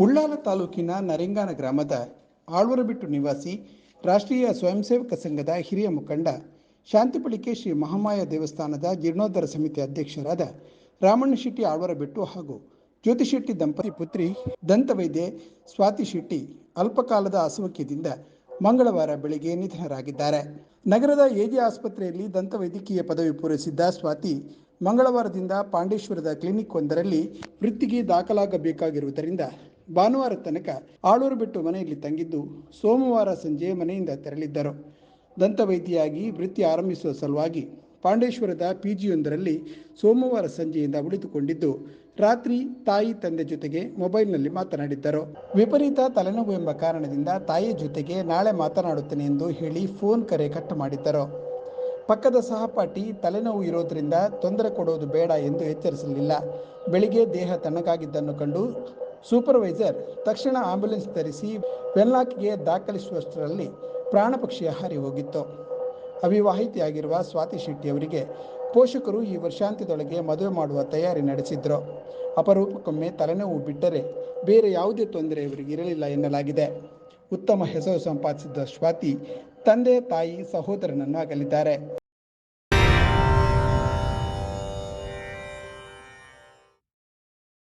ಉಳ್ಳಾಲ ತಾಲೂಕಿನ ನರೆಂಗಾನ ಗ್ರಾಮದ ಆಳ್ವರಬಿಟ್ಟು ನಿವಾಸಿ ರಾಷ್ಟ್ರೀಯ ಸ್ವಯಂ ಸೇವಕ ಸಂಘದ ಹಿರಿಯ ಮುಖಂಡ ಶಾಂತಿಪಳಿಕೆ ಶ್ರೀ ಮಹಾಮಾಯ ದೇವಸ್ಥಾನದ ಜೀರ್ಣೋದ್ಧಾರ ಸಮಿತಿ ಅಧ್ಯಕ್ಷರಾದ ರಾಮಣ್ಣ ಶೆಟ್ಟಿ ಆಳ್ವರಬಿಟ್ಟು ಹಾಗೂ ಜ್ಯೋತಿ ಶೆಟ್ಟಿ ದಂಪತಿ ಪುತ್ರಿ ದಂತವೈದ್ಯೆ ಸ್ವಾತಿ ಶೆಟ್ಟಿ ಅಲ್ಪಕಾಲದ ಅಸೌಖ್ಯದಿಂದ ಮಂಗಳವಾರ ಬೆಳಿಗ್ಗೆ ನಿಧನರಾಗಿದ್ದಾರೆ. ನಗರದ ಎಜೆ ಆಸ್ಪತ್ರೆಯಲ್ಲಿ ದಂತವೈದ್ಯಕೀಯ ಪದವಿ ಪೂರೈಸಿದ್ದ ಸ್ವಾತಿ ಮಂಗಳವಾರದಿಂದ ಪಾಂಡೇಶ್ವರದ ಕ್ಲಿನಿಕ್ ಒಂದರಲ್ಲಿ ವೃತ್ತಿಗೆ ದಾಖಲಾಗಬೇಕಾಗಿರುವುದರಿಂದ ಭಾನುವಾರ ತನಕ ಆಳೂರು ಬಿಟ್ಟು ಮನೆಯಲ್ಲಿ ತಂಗಿದ್ದು ಸೋಮವಾರ ಸಂಜೆ ಮನೆಯಿಂದ ತೆರಳಿದ್ದರು. ದಂತವೈದ್ಯೆಯಾಗಿ ವೃತ್ತಿ ಆರಂಭಿಸುವ ಸಲುವಾಗಿ ಪಾಂಡೇಶ್ವರದ ಪಿಜಿಯೊಂದರಲ್ಲಿ ಸೋಮವಾರ ಸಂಜೆಯಿಂದ ಉಳಿದುಕೊಂಡಿದ್ದು, ರಾತ್ರಿ ತಾಯಿ ತಂದೆ ಜೊತೆಗೆ ಮೊಬೈಲ್ನಲ್ಲಿ ಮಾತನಾಡಿದ್ದರು. ವಿಪರೀತ ತಲೆನೋವು ಎಂಬ ಕಾರಣದಿಂದ ತಾಯಿಯ ಜೊತೆಗೆ ನಾಳೆ ಮಾತನಾಡುತ್ತೇನೆ ಎಂದು ಹೇಳಿ ಫೋನ್ ಕರೆ ಕಟ್ ಮಾಡಿದ್ದರು. ಪಕ್ಕದ ಸಹಪಾಠಿ ತಲೆನೋವು ಇರೋದ್ರಿಂದ ತೊಂದರೆ ಕೊಡೋದು ಬೇಡ ಎಂದು ಎಚ್ಚರಿಸಲಿಲ್ಲ. ಬೆಳಿಗ್ಗೆ ದೇಹ ತಣ್ಣಗಾಗಿದ್ದನ್ನು ಕಂಡು ಸೂಪರ್ವೈಸರ್, ತಕ್ಷಣ ಆಂಬ್ಯುಲೆನ್ಸ್ ತರಿಸಿ ವೆನ್ಲಾಕ್ಗೆ ದಾಖಲಿಸುವಷ್ಟರಲ್ಲಿ ಪ್ರಾಣ ಪಕ್ಷಿಯ ಹಾರಿ ಹೋಗಿತ್ತು. ಅವಿವಾಹಿತಿಯಾಗಿರುವ ಸ್ವಾತಿ ಶೆಟ್ಟಿ ಅವರಿಗೆ ಪೋಷಕರು ಈ ವರ್ಷಾಂತ್ಯದೊಳಗೆ ಮದುವೆ ಮಾಡುವ ತಯಾರಿ ನಡೆಸಿದ್ರು. ಅಪರೂಪಕ್ಕೊಮ್ಮೆ ತಲೆನೋವು ಬಿಟ್ಟರೆ ಬೇರೆ ಯಾವುದೇ ತೊಂದರೆ ಇವರಿಗೆ ಇರಲಿಲ್ಲ ಎನ್ನಲಾಗಿದೆ. ಉತ್ತಮ ಹೆಸರು ಸಂಪಾದಿಸಿದ್ದ ಸ್ವಾತಿ ತಂದೆ ತಾಯಿ ಸಹೋದರನನ್ನು ಅಗಲಿದ್ದಾರೆ